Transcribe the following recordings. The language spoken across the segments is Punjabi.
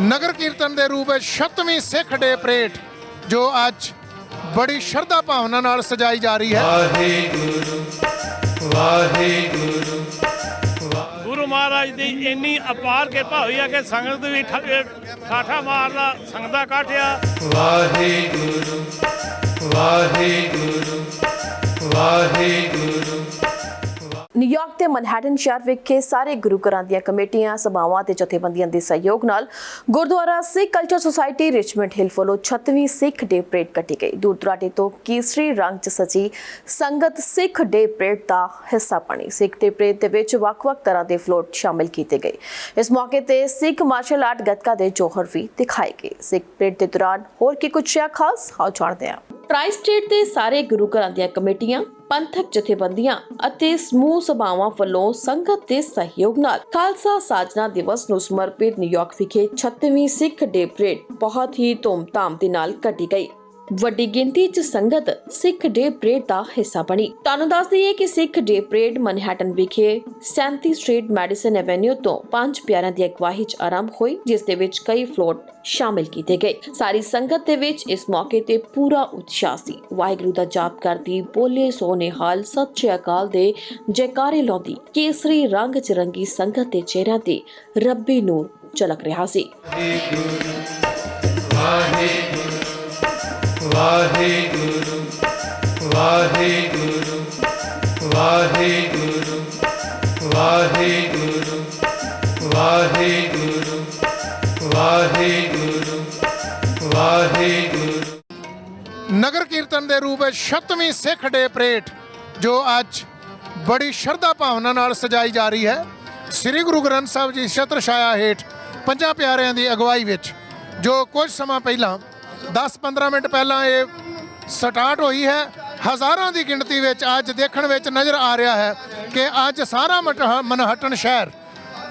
ਨਗਰ ਕੀਰਤਨ ਦੇ ਰੂਪ ਵਿੱਚ 36ਵੀਂ ਸਿੱਖ ਡੇ ਪਰੇਡ ਜੋ ਅੱਜ ਬੜੀ ਸ਼ਰਧਾ ਭਾਵਨਾ ਨਾਲ ਸਜਾਈ ਜਾ ਰਹੀ ਹੈ। ਵਾਹਿਗੁਰੂ ਵਾਹਿਗੁਰੂ ਗੁਰੂ ਮਹਾਰਾਜ ਦੀ ਇੰਨੀ ਅਪਾਰ ਕਿਰਪਾ ਹੋਈ ਹੈ ਕਿ ਸੰਗਤ ਵੀ ਠਾਠਾ ਮਾਰਦਾ ਸੰਗਦਾ ਕਾਠਿਆ। ਵਾਹਿਗੁਰੂ ਵਾਹਿਗੁਰੂ ਵਾਹਿਗੁਰੂ। ਨਿਊਯਾਰਕ ਦੇ ਮਨਹੈਟਨ ਸ਼ਹਿਰ ਵਿਖੇ ਸਾਰੇ ਗੁਰੂ ਘਰਾਂ ਦੀਆਂ ਕਮੇਟੀਆਂ, ਸਭਾਵਾਂ ਤੇ ਜਥੇਬੰਦੀਆਂ ਦੇ ਸਹਿਯੋਗ ਨਾਲ Gurdwara Sikh culture society Richmond Hill ਵੱਲੋਂ 36ਵੀਂ ਸਿੱਖ ਡੇ ਪਰੇਡ ਕੱਢੀ ਗਈ। ਦੂਰ ਦੁਰਾਡੇ ਤੋਂ ਕੇਸਰੀ ਰੰਗ 'ਚ ਸਜੀ ਸੰਗਤ ਸਿੱਖ ਡੇ ਪਰੇਡ ਦਾ ਹਿੱਸਾ ਬਣੀ। ਸਿੱਖ ਡੇ ਪਰੇਡ ਦੇ ਵਿੱਚ ਵੱਖ-ਵੱਖ ਤਰ੍ਹਾਂ ਦੇ ਫਲੋਟ ਸ਼ਾਮਿਲ ਕੀਤੇ ਗਏ। ਇਸ ਮੌਕੇ ਤੇ ਸਿੱਖ ਮਾਰਸ਼ਲ ਆਰਟ ਗੱਤਕਾ ਦੇ ਜੋਹਰ ਵੀ ਦਿਖਾਏ ਗਏ। ਸਿੱਖ ਪਰੇਡ ਦੇ ਦੌਰਾਨ ਹੋਰ ਕੀ ਕੁਝ ਹੈ? ਖਾਸ, ਆਓ ਜਾਣਦੇ ਹਾਂ। ਪ੍ਰਾਈਸ ਸਟੇਟ ਦੇ ਸਾਰੇ ਗੁਰੂ ਘਰਾਂ ਦੀਆਂ ਕਮੇਟੀਆਂ ਪੰਥਕ ਜਥੇਬੰਦੀਆਂ ਅਤੇ ਸਮੂਹ ਸਭਾਵਾਂ ਵੱਲੋਂ ਸੰਗਤ ਦੇ ਸਹਿਯੋਗ ਨਾਲ ਖਾਲਸਾ ਸਾਜਨਾ ਦਿਵਸ ਨੂੰ ਸਮਰਪਿਤ ਨਿਊਯਾਰਕ ਵਿਖੇ 36ਵੀਂ ਸਿੱਖ ਡੇ ਪਰੇਡ ਬਹੁਤ ਹੀ ਧੂਮਧਾਮ ਦੇ ਨਾਲ ਕੱਢੀ ਗਈ। ਵੱਡੀ ਗਿਣਤੀ 'ਚ ਸੰਗਤ ਸਿੱਖ ਡੇ ਪਰੇਡ ਦਾ ਹਿੱਸਾ ਬਣੀ। ਤੁਹਾਨੂੰ ਦੱਸ ਦਈਏ ਕਿ ਸਿੱਖ ਡੇ ਪਰੇਡ ਮਨਹੈਟਨ ਵਿਖੇ 37 ਸਟਰੀਟ ਮੈਡੀਸਨ ਐਵੇਨਿਊ ਤੋਂ ਪੰਜ ਪਿਆਰਿਆਂ ਦੀ ਅਗਵਾਈ 'ਚ ਆਰੰਭ ਹੋਈ, ਜਿਸ ਦੇ ਵਿੱਚ ਕਈ ਫਲੋਟ ਸ਼ਾਮਿਲ ਕੀਤੇ ਗਏ। ਸਾਰੀ ਸੰਗਤ ਦੇ ਵਿੱਚ ਇਸ ਮੌਕੇ ਤੇ ਪੂਰਾ ਉਤਸ਼ਾਹ ਸੀ। ਵਾਹਿਗੁਰੂ ਦਾ ਜਾਪ ਕਰਦੀ ਬੋਲੇ ਸੋ ਨਿਹਾਲ ਸਤਿ ਸ਼੍ਰੀ ਅਕਾਲ ਦੇ ਜੈਕਾਰੇ ਲਾਉਂਦੀ। ਕੇਸਰੀ ਰੰਗ 'ਚ ਰੰਗੀ ਸੰਗਤ ਦੇ ਚਿਹਰਿਆਂ ਤੇ ਰੱਬੀ ਨੂਰ ਝਲਕ ਰਿਹਾ ਸੀ। ਵਾਹਿਗੁਰੂ ਵਾਹਿਗੁਰੂ। ਵਾਹਿਗੁਰੂ ਵਾਹਿਗੁਰੂ ਵਾਹਿਗੁਰੂ ਵਾਹਿਗੁਰੂ ਵਾਹਿਗੁਰੂ ਨਗਰ ਕੀਰਤਨ ਦੇ ਰੂਪ ਵਿੱਚ 36ਵੀਂ ਸਿੱਖ ਡੇ ਪਰੇਡ ਜੋ ਅੱਜ ਬੜੀ ਸ਼ਰਧਾ ਭਾਵਨਾ ਨਾਲ ਸਜਾਈ ਜਾ ਰਹੀ ਹੈ। ਸ੍ਰੀ ਗੁਰੂ ਗ੍ਰੰਥ ਸਾਹਿਬ ਜੀ ਛਤਰ ਛਾਇਆ ਹੇਠ ਪੰਜਾਂ ਪਿਆਰਿਆਂ ਦੀ ਅਗਵਾਈ ਵਿੱਚ, ਜੋ ਕੁਝ ਸਮਾਂ ਪਹਿਲਾਂ 10-15 ਮਿੰਟ ਪਹਿਲਾਂ ਇਹ ਸਟਾਰਟ ਹੋਈ ਹੈ। ਹਜ਼ਾਰਾਂ ਦੀ ਗਿਣਤੀ ਵਿੱਚ ਅੱਜ ਦੇਖਣ ਵਿੱਚ ਨਜ਼ਰ ਆ ਰਿਹਾ ਹੈ ਕਿ ਅੱਜ ਸਾਰਾ ਮਟ- ਮਨਹੱਟਨ ਸ਼ਹਿਰ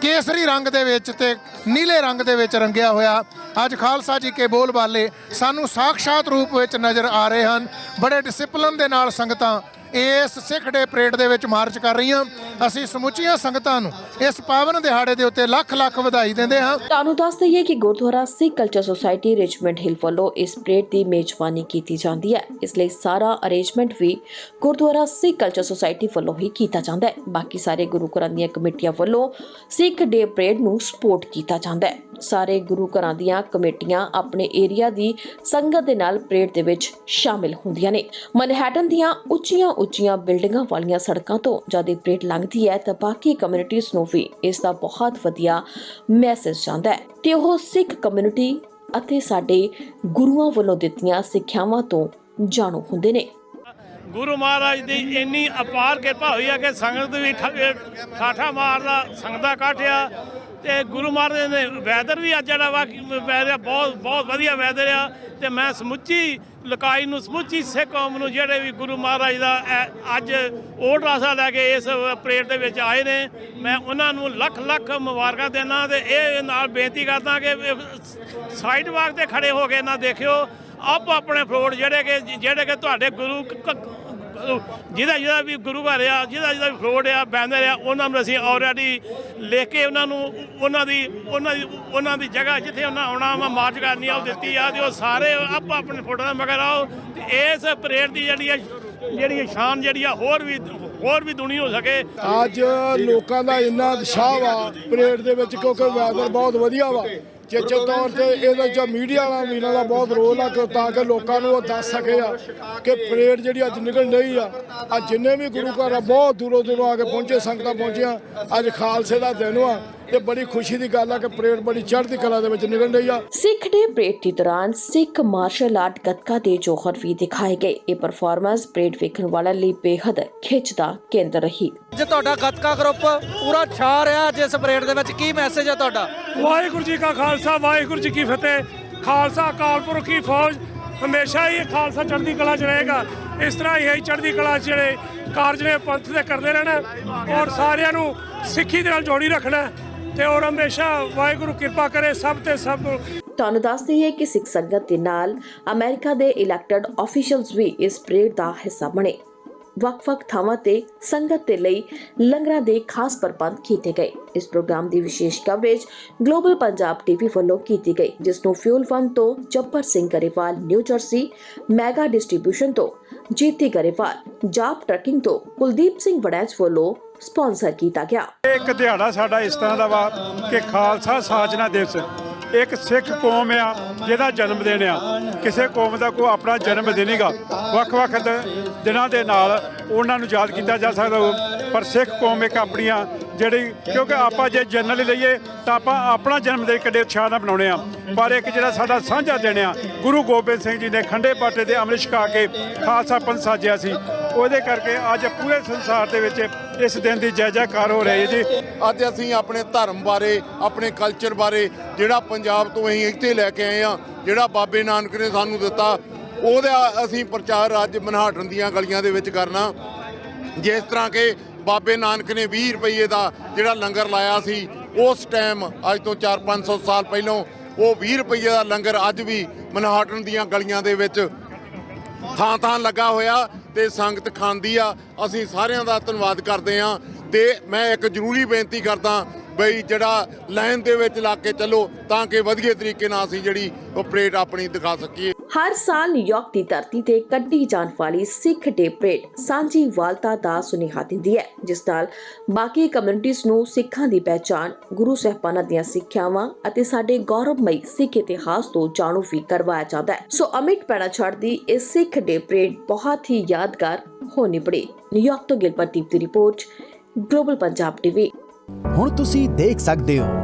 ਕੇਸਰੀ ਰੰਗ ਦੇ ਵਿੱਚ ਤੇ ਨੀਲੇ ਰੰਗ ਦੇ ਵਿੱਚ ਰੰਗਿਆ ਹੋਇਆ। ਅੱਜ ਖਾਲਸਾ ਜੀ ਕੇ ਬੋਲ ਬਾਲੇ ਸਾਨੂੰ ਸਾਖਸ਼ਾਤ ਰੂਪ ਵਿੱਚ ਨਜ਼ਰ ਆ ਰਹੇ ਹਨ। ਬੜੇ ਡਿਸਪਲਨ ਦੇ ਨਾਲ ਸੰਗਤਾਂ ਇਸ ਸਿੱਖ ਡੇ ਪਰੇਡ ਦੇ ਵਿੱਚ ਮਾਰਚ ਕਰ ਰਹੀਆਂ। ਅਸੀਂ ਸਮੁੱਚੀਆਂ ਸੰਗਤਾਂ ਨੂੰ ਇਸ ਪਾਵਨ ਦਿਹਾੜੇ ਦੇ ਉੱਤੇ ਲੱਖ ਲੱਖ ਵਧਾਈ ਦਿੰਦੇ ਹਾਂ। ਤੁਹਾਨੂੰ ਦੱਸ ਦਈਏ ਕਿ Gurdwara Sikh culture society Richmond Hill ਵੱਲੋਂ ਇਸ ਪਰੇਡ ਦੀ ਮੇਜ਼ਬਾਨੀ ਕੀਤੀ ਜਾਂਦੀ ਹੈ। ਇਸ ਲਈ ਸਾਰਾ ਅਰੇਂਜਮੈਂਟ ਵੀ ਗੁਰਦੁਆਰਾ ਸਿੱਖ ਕਲਚਰ ਸੁਸਾਇਟੀ ਵੱਲੋਂ ਹੀ ਕੀਤਾ ਜਾਂਦਾ ਹੈ। ਬਾਕੀ ਸਾਰੇ ਗੁਰੂ ਘਰਾਂ ਦੀਆਂ ਕਮੇਟੀਆਂ ਵੱਲੋਂ ਸਿੱਖ ਡੇ ਪਰੇਡ ਨੂੰ ਸਪੋਰਟ ਕੀਤਾ ਜਾਂਦਾ ਹੈ। ਸਾਰੇ ਗੁਰੂ ਘਰਾਂ ਦੀਆਂ ਕਮੇਟੀਆਂ ਆਪਣੇ ਏਰੀਆ ਦੀ ਸੰਗਤ ਦੇ ਨਾਲ ਪਰੇਡ ਦੇ ਵਿੱਚ ਸ਼ਾਮਿਲ ਹੁੰਦੀਆਂ ਨੇ। ਮਨਹੈਟਨ ਦੀਆਂ ਉੱਚੀਆਂ ਉੱਚੀਆਂ ਬਿਲਡਿੰਗਾਂ ਵਾਲੀਆਂ ਸੜਕਾਂ ਤੋਂ ਜਦ ਇਹ ਪਰੇਡ ਲੰਘਦੀ ਹੈ ਤਾਂ ਬਾਕੀ ਕਮਿਊਨਿਟੀਆਂ ਨੂੰ ਵੀ ਇਸ ਦਾ ਬਹੁਤ ਵਧੀਆ ਮੈਸੇਜ ਜਾਂਦਾ ਹੈ। ਤੇ ਉਹ ਸਿੱਖ ਕਮਿਊਨਿਟੀ ਅਤੇ ਸਾਡੇ ਗੁਰੂਆਂ ਵੱਲੋਂ ਦਿੱਤੀਆਂ ਸਿੱਖਿਆਵਾਂ ਤੋਂ ਜਾਣੂ ਹੁੰਦੇ ਨੇ। ਗੁਰੂ ਮਹਾਰਾਜ ਦੀ ਇੰਨੀ ਅਪਾਰ ਕਿਰਪਾ ਹੋਈ ਹੈ ਕਿ ਸੰਗਤ ਵੀ ਠਾਠਾ ਮਾਰਦਾ ਸੰਗਦਾ ਕਾਠਿਆ ਤੇ ਗੁਰੂ ਮਹਾਰਾਜ ਨੇ ਵੈਦਰ ਵੀ ਅੱਜ ਜਿਹੜਾ ਵਾ ਵੈਦਰ ਬਹੁਤ ਬਹੁਤ ਵਧੀਆ ਵੈਦਰ ਆ ਤੇ ਮੈਂ ਸਮੁੱਚੀ ਲਕਾਈ ਨੂੰ ਸਮੁੱਚੀ ਸਿੱਖ ਕੌਮ ਨੂੰ ਜਿਹੜੇ ਵੀ ਗੁਰੂ ਮਹਾਰਾਜ ਦਾ ਐ- ਅੱਜ ਓਟ ਆਸਾ ਲੈ ਕੇ ਇਸ ਪਰੇਡ ਦੇ ਵਿੱਚ ਆਏ ਨੇ, ਮੈਂ ਉਹਨਾਂ ਨੂੰ ਲੱਖ ਲੱਖ ਮੁਬਾਰਕਾਂ ਦੇਣਾ ਤੇ ਇਹ ਨਾਲ ਬੇਨਤੀ ਕਰਦਾ ਕਿ ਸਾਈਡ ਵਾਕ ਤੇ ਖੜੇ ਹੋ ਕੇ ਨਾ ਦੇਖਿਓ, ਆਪ ਆਪਣੇ ਫਲੋਟ ਜਿਹੜੇ ਕਿ ਜਿਹੜੇ ਕਿ ਤੁਹਾਡੇ ਗੁਰੂ ਕ- ਜਿਹਦਾ ਜਿਹਦਾ ਵੀ ਗੁਰੂ ਘਰ ਆ, ਜਿਹਦਾ ਜਿਹਦਾ ਵੀ ਫਲੋਟ ਆ, ਬੈਨਰ ਆ, ਉਹਨਾਂ ਨੂੰ ਅਸੀਂ ਆਲਰੇਡੀ ਲਿਖ ਕੇ ਉਹਨਾਂ ਨੂੰ, ਉਹਨਾਂ ਦੀ ਉਹਨਾਂ ਦੀ ਉਹਨਾਂ ਦੀ ਜਗ੍ਹਾ ਜਿੱਥੇ ਉਹਨਾਂ ਆਉਣਾ ਵਾ, ਮਾਰਚ ਕਰਨੀ ਆ, ਉਹ ਦਿੱਤੀ ਆ, ਤੇ ਉਹ ਸਾਰੇ ਆਪ ਆਪਣੇ ਫੋਟੋ ਦਾ ਮਗਰ ਆਓ, ਤੇ ਇਸ ਪਰੇਡ ਦੀ ਜਿਹੜੀ ਆ, ਜਿਹੜੀ ਸ਼ਾਨ ਜਿਹੜੀ ਆ, ਹੋਰ ਵੀ ਹੋਰ ਵੀ ਦੁਨੀ ਹੋ ਸਕੇ। ਅੱਜ ਲੋਕਾਂ ਦਾ ਇੰਨਾ ਉਤਸ਼ਾਹ ਵਾ ਪਰੇਡ ਦੇ ਵਿੱਚ, ਕਿਉਂਕਿ ਵੈਦਰ ਬਹੁਤ ਵਧੀਆ ਵਾ। ਚੇਚੇ ਤੌਰ ਤੇ ਇਹਦੇ ਚ ਮੀਡੀਆ ਵਾਲਾ ਇਹਨਾਂ ਦਾ ਬਹੁਤ ਰੋਲ ਆ ਕਿ ਤਾਂ ਕਿ ਲੋਕਾਂ ਨੂੰ ਉਹ ਦੱਸ ਸਕੇ ਆ ਕਿ ਪਰੇਡ ਜਿਹੜੀ ਅੱਜ ਨਿਕਲ ਰਹੀ ਆ, ਅੱਜ ਜਿੰਨੇ ਵੀ ਗੁਰੂ ਘਰ ਆ, ਬਹੁਤ ਦੂਰੋਂ ਦੂਰੋਂ ਆ ਕੇ ਪਹੁੰਚੇ, ਸੰਗਤਾਂ ਪਹੁੰਚੀਆਂ, ਅੱਜ ਖਾਲਸੇ ਦਾ ਦਿਨ ਆ ਤੇ ਬੜੀ ਖੁਸ਼ੀ ਦੀ ਗੱਲ ਆ ਕਿ ਪਰੇਡ ਬੜੀ ਚੜ੍ਹਦੀ ਕਲਾ ਦੇ ਵਿੱਚ ਨਿਕਲ ਰਹੀ ਆ। ਸਿੱਖ ਡੇ ਪਰੇਡ ਦੇ ਦੌਰਾਨ ਸਿੱਖ ਮਾਰਸ਼ਲ ਆਰਟ ਗੱਤਕਾ ਦੇ ਜੋਹਰ ਵੀ ਦਿਖਾਏ ਗਏ। ਇਹ ਪਰਫਾਰਮੈਂਸ ਪਰੇਡ ਵੇਖਣ ਵਾਲਿਆਂ ਲਈ ਬੇहद ਖਿੱਚ ਦਾ ਕੇਂਦਰ ਰਹੀ। ਅੱਜ ਤੁਹਾਡਾ ਗੱਤਕਾ ਗਰੁੱਪ ਪੂਰਾ ਛਾ ਰਿਹਾ ਜਿਸ ਪਰੇਡ ਦੇ ਵਿੱਚ। ਕੀ ਮੈਸੇਜ ਹੈ ਤੁਹਾਡਾ? ਵਾਹਿਗੁਰੂ ਜੀ ਕਾ ਖਾਲਸਾ ਵਾਹਿਗੁਰੂ ਜੀ ਕੀ ਫਤਿਹ। ਖਾਲਸਾ ਅਕਾਲ ਪੁਰਖ ਕੀ ਫੌਜ ਹਮੇਸ਼ਾ ਹੀ ਖਾਲਸਾ ਚੜ੍ਹਦੀ ਕਲਾ 'ਚ ਰਹੇਗਾ। ਇਸ ਤਰ੍ਹਾਂ ਹੀ ਚੜ੍ਹਦੀ ਕਲਾ 'ਚ ਜਿਹੜੇ ਕਾਰਜ ਨੇ ਪੰਥ ਦੇ ਕਰਦੇ ਰਹਿਣਾ ਔਰ ਸਾਰਿਆਂ ਨੂੰ ਸਿੱਖੀ ਦੇ ਨਾਲ ਜੋੜੀ ਰੱਖਣਾ ਤੇ ਔਰ ਹਮੇਸ਼ਾ ਵਾਹਿਗੁਰੂ ਕਿਰਪਾ ਕਰੇ ਸਭ ਤੇ ਸਭ ਤੁਹਾਨੂੰ ਦੱਸ ਦਈਏ ਕਿ ਸਿੱਖ ਸੰਗਤ ਦੇ ਨਾਲ ਅਮਰੀਕਾ ਦੇ ਇਲੈਕਟਡ ਆਫੀਸ਼ੀਅਲਸ ਵੀ ਇਸ ਪਰੇਡ ਦਾ ਹਿੱਸਾ ਬਣੇ। ਵੱਖ-ਵੱਖ ਥਾਵਾਂ ਤੇ ਸੰਗਤ ਦੇ ਲਈ ਲੰਗਰਾਂ ਦੇ ਖਾਸ ਪ੍ਰਬੰਧ ਕੀਤੇ ਗਏ। ਇਸ ਪ੍ਰੋਗਰਾਮ ਦੀ ਵਿਸ਼ੇਸ਼ ਕਵਰੇਜ ਗਲੋਬਲ ਪੰਜਾਬ ਟੀਵੀ ਵੱਲੋਂ ਕੀਤੀ ਗਈ, ਜਿਸ ਨੂੰ ਫਿਊਲ ਫੰਡ ਤੋਂ Jappar Singh Grewal New Jersey mega distribution ਤੋਂ ਜੀਤੀ ਗਰੇਵਾਲ ਜਾਪ ਟਰਕਿੰਗ ਤੋਂ ਕੁਲਦੀਪ ਸਿੰਘ ਵੜੈਚ ਵੱਲੋਂ ਸਪਾਂਸਰ ਕੀਤਾ ਗਿਆ। ਇਹ ਇੱਕ ਦਿਹਾੜਾ ਸਾਡਾ ਇਸ ਤਰ੍ਹਾਂ ਦਾ ਵਾ ਕਿ ਖਾਲਸਾ ਸਾਜਨਾ ਦਿਵਸ। ਇੱਕ ਸਿੱਖ ਕੌਮ ਆ, ਜਿਹਦਾ ਜਨਮ ਦਿਨ ਆ। ਕਿਸੇ ਕੌਮ ਦਾ ਕੋਈ ਆਪਣਾ ਜਨਮ ਦਿਨ ਨਹੀਂਗਾ ਵੱਖ-ਵੱਖ ਦ- ਦਿਨਾਂ ਦੇ ਨਾਲ ਉਹਨਾਂ ਨੂੰ ਯਾਦ ਕੀਤਾ ਜਾ ਸਕਦਾ ਵਾ। ਪਰ ਸਿੱਖ ਕੌਮ ਇੱਕ ਆਪਣੀਆਂ ਜਿਹੜੀ, ਕਿਉਂਕਿ ਆਪਾਂ ਜੇ ਜਨਰਲ ਲਈਏ, ਤਾਂ ਆਪਾਂ ਆਪਣਾ ਜਨਮ ਦਿਨ ਕਿੱਡੇ ਉਤਸ਼ਾਹ ਨਾਲ ਮਨਾਉਣੇ ਆ ਪਰ ਇੱਕ ਜਿਹੜਾ ਸਾਡਾ ਸਾਂਝਾ ਦਿਨ ਆ, ਗੁਰੂ ਗੋਬਿੰਦ ਸਿੰਘ ਜੀ ਨੇ ਖੰਡੇ ਪਾਟੇ ਦੇ ਅੰਮ੍ਰਿਤ ਛਕਾ ਕੇ ਖਾਲਸਾ ਪੰਥ ਸਾਜਿਆ ਸੀ। ਉਹਦੇ ਕਰਕੇ ਅੱਜ ਪੂਰੇ ਸੰਸਾਰ ਦੇ ਵਿੱਚ ਇਸ ਦਿਨ ਦੀ ਜੈ ਜੈਕਾਰ ਹੋ ਰਹੀ ਹੈ ਜੀ। ਅੱਜ ਅਸੀਂ ਆਪਣੇ ਧਰਮ ਬਾਰੇ, ਆਪਣੇ ਕਲਚਰ ਬਾਰੇ, ਜਿਹੜਾ ਪੰਜਾਬ ਤੋਂ ਅਸੀਂ ਇੱਥੇ ਲੈ ਕੇ ਆਏ ਆ ਜਿਹੜਾ ਬਾਬੇ ਨਾਨਕ ਨੇ ਸਾਨੂੰ ਦਿੱਤਾ, ਉਹਦਾ ਅਸੀਂ ਪ੍ਰਚਾਰ ਅੱਜ ਮਨਹਾਟਨ ਦੀਆਂ ਗਲੀਆਂ ਦੇ ਵਿੱਚ ਕਰਨਾ। ਜਿਸ ਤਰ੍ਹਾਂ ਕਿ ਬਾਬੇ ਨਾਨਕ ਨੇ 20 ਰੁਪਏ ਦਾ ਜਿਹੜਾ ਲੰਗਰ ਲਾਇਆ ਸੀ, ਉਸ ਟਾਈਮ ਅੱਜ ਤੋਂ 4-500 ਸਾਲ ਪਹਿਲਾਂ, ਉਹ 20 ਰੁਪਏ ਦਾ ਲੰਗਰ ਅੱਜ ਵੀ ਮਨਹਾਟਨ ਦੀਆਂ ਗਲੀਆਂ ਦੇ ਵਿੱਚ ਥਾਂ ਥਾਂ ਲੱਗਾ ਹੋਇਆ। ਤੇ ਸੰਗਤ ਖਾਂਦੀ ਆ, ਅਸੀਂ ਸਾਰਿਆਂ ਦਾ ਧੰਨਵਾਦ ਕਰਦੇ ਆ ਤੇ ਮੈਂ ਇੱਕ ਜ਼ਰੂਰੀ ਬੇਨਤੀ ਕਰਦਾ ਬਈ ਜਿਹੜਾ ਲਾਈਨ ਦੇ ਵਿੱਚ ਲਾ ਕੇ ਚੱਲੋ ਤਾਂ ਕਿ ਵਧੀਆ ਤਰੀਕੇ ਨਾਲ ਅਸੀਂ ਜਿਹੜੀ ਉਹ ਪਰੇਡ ਆਪਣੀ ਦਿਖਾ ਸਕੀਏ। ਹਰ ਸਾਲ ਨਿਊਯਾਰਕ ਦੀ ਧਰਤੀ ਤੇ ਕੱਢੀ ਜਾਣ ਵਾਲੀ ਸਿੱਖ ਡੇ ਪਰੇਡ ਸਾਂਝੀ ਵਾਲਤਾ ਦਾ ਸੁਨੇਹਾ ਦਿੰਦੀ ਹੈ, ਜਿਸ ਨਾਲ ਬਾਕੀ ਕਮਿਊਨਿਟੀਜ਼ ਨੂੰ ਸਿੱਖਾਂ ਦੀ ਪਹਿਚਾਣ, ਗੁਰੂ ਸਾਹਿਬਾਨਾਂ ਦੀਆਂ ਸਿੱਖਿਆਵਾਂ ਅਤੇ ਸਾਡੇ ਗੌਰਵਮਈ ਸਿੱਖ ਇਤਿਹਾਸ ਤੋਂ ਜਾਣੂ ਵੀ ਕਰਵਾਇਆ ਜਾਂਦਾ ਹੈ। ਸੋ ਅਮਿਟ ਪੈਣਾ ਛੱਡਦੀ ਇਹ ਸਿੱਖ ਡੇ ਪਰੇਡ ਬਹੁਤ ਹੀ ਯਾਦਗਾਰ ਹੋ ਨਿਬੜੀ ਨਿਊਯਾਰਕ ਤੋਂ ਗਿਲਪਰਦੀਪ ਦੀ ਰਿਪੋਰਟ ਗਲੋਬਲ ਪੰਜਾਬ ਟੀਵੀ ਹੁਣ ਤੁਸੀਂ ਦੇਖ ਸਕਦੇ ਹੋ